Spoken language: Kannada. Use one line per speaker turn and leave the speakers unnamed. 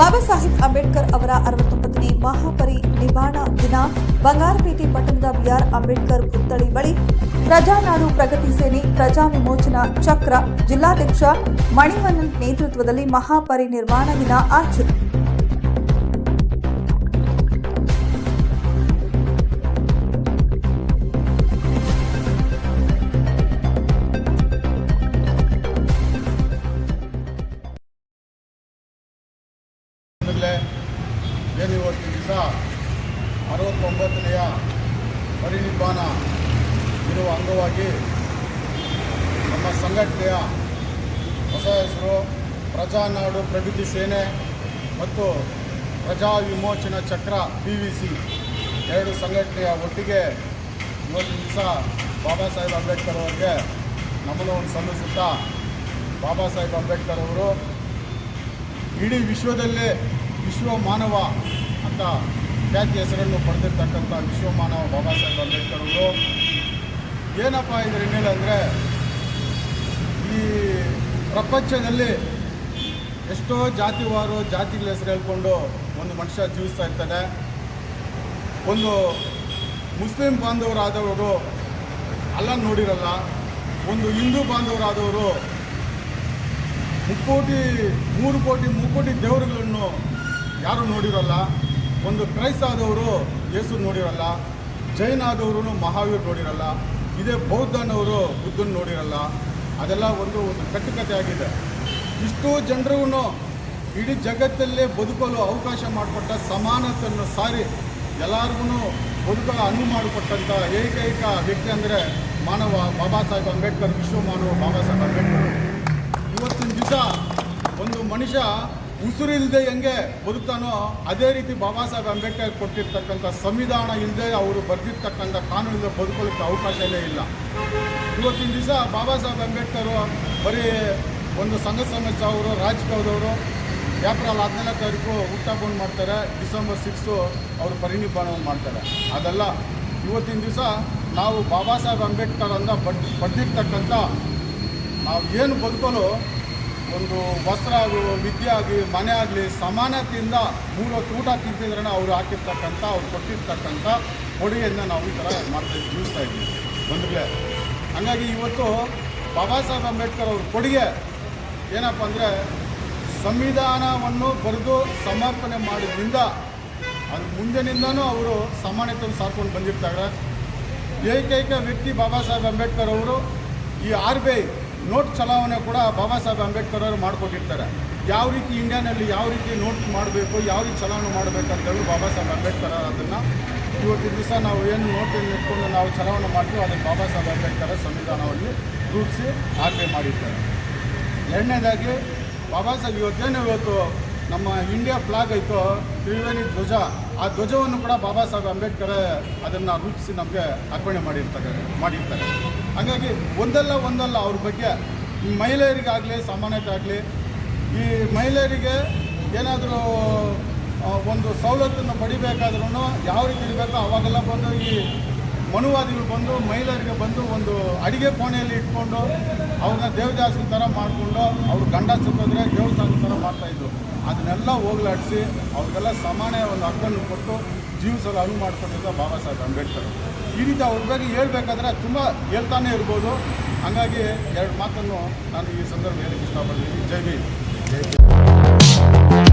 ಬಾಬಾ ಸಾಹೇಬ್ ಅಂಬೇಡ್ಕರ್ ಅವರ ಅರವತ್ತೊಂಬತ್ತನೇ ಮಹಾಪರಿನಿರ್ವಾಣ ದಿನ ಬಂಗಾರಪೇಟೆ ಪಟ್ಟಣದ ಬಿಆರ್ ಅಂಬೇಡ್ಕರ್ ಪುತ್ಥಳಿ ಬಳಿ ಪ್ರಜಾನಾಡು ಪ್ರಗತಿ ಸೇನೆ ಪ್ರಜಾ ವಿಮೋಚನಾ ಚಕ್ರ ಜಿಲ್ಲಾಧ್ಯಕ್ಷ ಮಣಿವಣ್ಣನ್ ನೇತೃತ್ವದಲ್ಲಿ ಮಹಾಪರಿನಿರ್ವಾಣ ದಿನ ಆಚರಣೆ
ಏನು ದಿವಸ? ಅರವತ್ತೊಂಬತ್ತನೆಯ ಪರಿನಿಬ್ಬಾನ ಇರುವ ಅಂಗವಾಗಿ ನಮ್ಮ ಸಂಘಟನೆಯ ಹೊಸ ಹೆಸರು ಪ್ರಜಾನಾಡು ಪ್ರಗತಿ ಸೇನೆ ಮತ್ತು ಪ್ರಜಾ ವಿಮೋಚನಾ ಚಕ್ರ ಪಿ ವಿ ಸಿ ಎರಡು ಸಂಘಟನೆಯ ಒಟ್ಟಿಗೆ ಇವತ್ತು ದಿವಸ ಬಾಬಾ ಸಾಹೇಬ್ ಅಂಬೇಡ್ಕರ್ ಅವರಿಗೆ ನಮನವನ್ನು ಸಲ್ಲಿಸುತ್ತಾ ಬಾಬಾ ಸಾಹೇಬ್ ಅಂಬೇಡ್ಕರ್ ಅವರು ಇಡೀ ವಿಶ್ವದಲ್ಲೇ ವಿಶ್ವ ಮಾನವ ಅಂತ ಖ್ಯಾತಿ ಹೆಸರನ್ನು ಪಡೆದಿರ್ತಕ್ಕಂಥ ವಿಶ್ವಮಾನವ ಬಾಬಾ ಸಾಹೇಬ್ ಅಂಬೇಡ್ಕರ್ ಅವರು. ಏನಪ್ಪ ಇದ್ರ ಹಿನ್ನೆಲೆ ಈ ಪ್ರಪಂಚದಲ್ಲಿ ಎಷ್ಟೋ ಜಾತಿವಾರು ಜಾತಿಗಳ ಹೆಸರು ಹೇಳ್ಕೊಂಡು ಒಂದು ಮನುಷ್ಯ ಜೀವಿಸ್ತಾ ಇರ್ತಾನೆ. ಒಂದು ಮುಸ್ಲಿಂ ಬಾಂಧವರಾದವರು ಅಲ್ಲ ನೋಡಿರಲ್ಲ, ಒಂದು ಹಿಂದೂ ಬಾಂಧವರಾದವರು ಮುಕ್ಕೋಟಿ, ಮೂರು ಕೋಟಿ ಮುಕ್ಕೋಟಿ ದೇವರುಗಳನ್ನು ಯಾರು ನೋಡಿರಲ್ಲ, ಒಂದು ಕ್ರೈಸ್ತ ಆದವರು ಯೇಸು ನೋಡಿರಲ್ಲ, ಜೈನ ಆದವರು ಮಹಾವೀರ್ ನೋಡಿರಲ್ಲ, ಇದೇ ಬೌದ್ಧನವರು ಬುದ್ಧನ ನೋಡಿರಲ್ಲ, ಅದೆಲ್ಲ ಒಂದು ಒಂದು ಕಟ್ಟುಕತೆ ಆಗಿದೆ. ಇಷ್ಟು ಜನರಿಗೂ ಇಡೀ ಜಗತ್ತಲ್ಲೇ ಬದುಕಲು ಅವಕಾಶ ಮಾಡಿಕೊಟ್ಟ ಸಮಾನತೆಯನ್ನು ಸಾರಿ ಎಲ್ಲರಿಗೂ ಬದುಕಲು ಅನುವು ಮಾಡಿಕೊಟ್ಟಂಥ ಏಕೈಕ ವ್ಯಕ್ತಿ ಅಂದರೆ ಮಾನವ ಬಾಬಾ ಸಾಹೇಬ್ ಅಂಬೇಡ್ಕರ್ ವಿಶ್ವ ಮಾನವ ಬಾಬಾ ಸಾಹೇಬ್ ಅಂಬೇಡ್ಕರ್. ಇವತ್ತಿನ ದಿವಸ ಒಂದು ಮನುಷ್ಯ ಉಸಿರಿಲ್ಲದೆ ಹೆಂಗೆ ಬದುಕ್ತಾನೋ ಅದೇ ರೀತಿ ಬಾಬಾ ಸಾಹೇಬ್ ಅಂಬೇಡ್ಕರ್ ಕೊಟ್ಟಿರ್ತಕ್ಕಂಥ ಸಂವಿಧಾನ ಇಲ್ಲದೆ ಅವರು ಬರೆದಿರ್ತಕ್ಕಂಥ ಕಾನೂನಿಂದ ಬದುಕೊಳ್ಳೋಕ್ಕೆ ಅವಕಾಶವೇ ಇಲ್ಲ ಇವತ್ತಿನ ದಿವಸ ಬಾಬಾ ಸಾಹೇಬ್ ಅಂಬೇಡ್ಕರ್ ಬರೀ ಒಂದು ಸಂಘ ಸಂಸ್ಥೆ ಅವರು ರಾಜಕೀಯದವರು ಏಪ್ರಿಲ್ ಹದಿನಾಲ್ಕು ತಾರೀಕು ಹುಟ್ಟಾಕೊಂಡು ಮಾಡ್ತಾರೆ, ಡಿಸೆಂಬರ್ ಸಿಕ್ಸು ಅವರು ಪರಿನಿರ್ವಾಣವನ್ನು ಮಾಡ್ತಾರೆ. ಅದೆಲ್ಲ, ಇವತ್ತಿನ ದಿವಸ ನಾವು ಬಾಬಾ ಸಾಹೇಬ್ ಅಂಬೇಡ್ಕರ್ ಅಂತ ಬಡ್ ಪಡೆದಿರ್ತಕ್ಕಂಥ ನಾವು ಏನು ಬದುಕಲು ಒಂದು ವಸ್ತ್ರ ಆಗಲಿ ವಿದ್ಯೆ ಆಗಲಿ, ಮನೆ ಆಗಲಿ, ಸಮಾನತೆಯಿಂದ ಮೂರು ಹೊತ್ತು ಊಟ ತಿಂತಿದ್ರೇ ಅವರು ಹಾಕಿರ್ತಕ್ಕಂಥ, ಅವ್ರು ಕೊಟ್ಟಿರ್ತಕ್ಕಂಥ ಕೊಡುಗೆಯನ್ನು ನಾವು ಈ ಥರ ಮಾಡ್ತಾ ಜೀವಿಸ್ತಾ ಇದ್ದೀವಿ. ಬಂದ್ರೆ ಹಾಗಾಗಿ ಇವತ್ತು ಬಾಬಾ ಸಾಹೇಬ್ ಅಂಬೇಡ್ಕರ್ ಅವ್ರ ಕೊಡುಗೆ ಏನಪ್ಪ ಅಂದರೆ, ಸಂವಿಧಾನವನ್ನು ಬರೆದು ಸಮರ್ಪಣೆ ಮಾಡಿದ್ರಿಂದ ಅದು ಮುಂದಿನಿಂದನೂ ಅವರು ಸಮಾನತೆಯನ್ನು ಸಾರ್ಕೊಂಡು ಬಂದಿರ್ತಾರೆ. ಏಕೈಕ ವ್ಯಕ್ತಿ ಬಾಬಾ ಸಾಹೇಬ್ ಅಂಬೇಡ್ಕರ್ ಅವರು ಈ ಆರ್ ಬಿ ಐ ನೋಟ್ ಚಲಾವಣೆ ಕೂಡ ಬಾಬಾ ಸಾಹೇಬ್ ಅಂಬೇಡ್ಕರ್ ಅವರು ಮಾಡಿಕೊಟ್ಟಿರ್ತಾರೆ. ಯಾವ ರೀತಿ ಇಂಡಿಯಾನಲ್ಲಿ ಯಾವ ರೀತಿ ನೋಟ್ ಮಾಡಬೇಕು, ಯಾವ ರೀತಿ ಚಲಾವಣೆ ಮಾಡಬೇಕು ಅಂತೇಳಿ ಬಾಬಾ ಸಾಹೇಬ್ ಅಂಬೇಡ್ಕರ್ ಅದನ್ನು ಇವತ್ತಿನ ದಿವಸ ನಾವು ಏನು ನೋಟನ್ನು ಇಟ್ಕೊಂಡು ನಾವು ಚಲಾವಣೆ ಮಾಡ್ತೀವಿ ಅದನ್ನು ಬಾಬಾ ಸಾಹೇಬ್ ಅಂಬೇಡ್ಕರ್ ಸಂವಿಧಾನವನ್ನು ರೂಪಿಸಿ ಐ ಮಾಡಿರ್ತಾರೆ ಎರಡನೇದಾಗಿ, ಬಾಬಾ ಸಾಹೇಬ್ ಇವತ್ತೇನು ಇವತ್ತು ನಮ್ಮ ಇಂಡಿಯಾ ಫ್ಲಾಗ್ ಐತೋ, ತ್ರಿವೇಣಿ ಧ್ವಜ, ಆ ಧ್ವಜವನ್ನು ಕೂಡ ಬಾಬಾ ಸಾಹೇಬ್ ಅಂಬೇಡ್ಕರ್ ಅದನ್ನು ರೂಪಿಸಿ ನಮಗೆ ಅರ್ಪಣೆ ಮಾಡಿರ್ತಾರೆ ಮಾಡಿರ್ತಾರೆ. ಹಾಗಾಗಿ ಒಂದಲ್ಲ ಒಂದಲ್ಲ ಅವ್ರ ಬಗ್ಗೆ ಈ ಮಹಿಳೆಯರಿಗಾಗಲಿ ಸಮಾನತೆ ಈ ಮಹಿಳೆಯರಿಗೆ ಏನಾದರೂ ಒಂದು ಸವಲತ್ತನ್ನು ಪಡಿಬೇಕಾದ್ರೂ ಯಾವ ರೀತಿ ಇರಬೇಕು ಅವಾಗೆಲ್ಲ ಬಂದು ಈ ಮನುವಾದಿಗಳು ಬಂದು, ಮಹಿಳೆಯರಿಗೆ ಬಂದು ಒಂದು ಅಡಿಗೆ ಕೋಣೆಯಲ್ಲಿ ಇಟ್ಕೊಂಡು ಅವ್ರನ್ನ ದೇವದಾಸನ ಥರ ಮಾಡಿಕೊಂಡು ಅವ್ರು ಗಂಡ ಸುತ್ತಿದ್ರೆ ದೇವಸ್ಥಾನ ಥರ ಮಾಡ್ತಾಯಿದ್ರು ಅದನ್ನೆಲ್ಲ ಹೋಗ್ಲಾಡಿಸಿ ಅವ್ರಿಗೆಲ್ಲ ಸಮಾನ ಒಂದು ಹಕ್ಕನ್ನು ಕೊಟ್ಟು ಜೀವಿಸಲು ಅನುವು ಮಾಡಿಕೊಟ್ಟಿದ್ದ ಬಾಬಾ ಸಾಹೇಬ್ ಅಂಬೇಡ್ಕರ್. ಈ ರೀತಿ ಅವ್ರ ಬಗ್ಗೆ ಹೇಳ್ಬೇಕಾದ್ರೆ ತುಂಬ ಹೇಳ್ತಾನೆ ಇರ್ಬೋದು. ಹಾಗಾಗಿ ಎರಡು ಮಾತನ್ನು ನಾನು ಈ ಸಂದರ್ಭ ಹೇಳಕ್ಕೆ ಇಷ್ಟಪಡ್ತೀನಿ. ಜೈ ಭೀಮ್. ಜೈ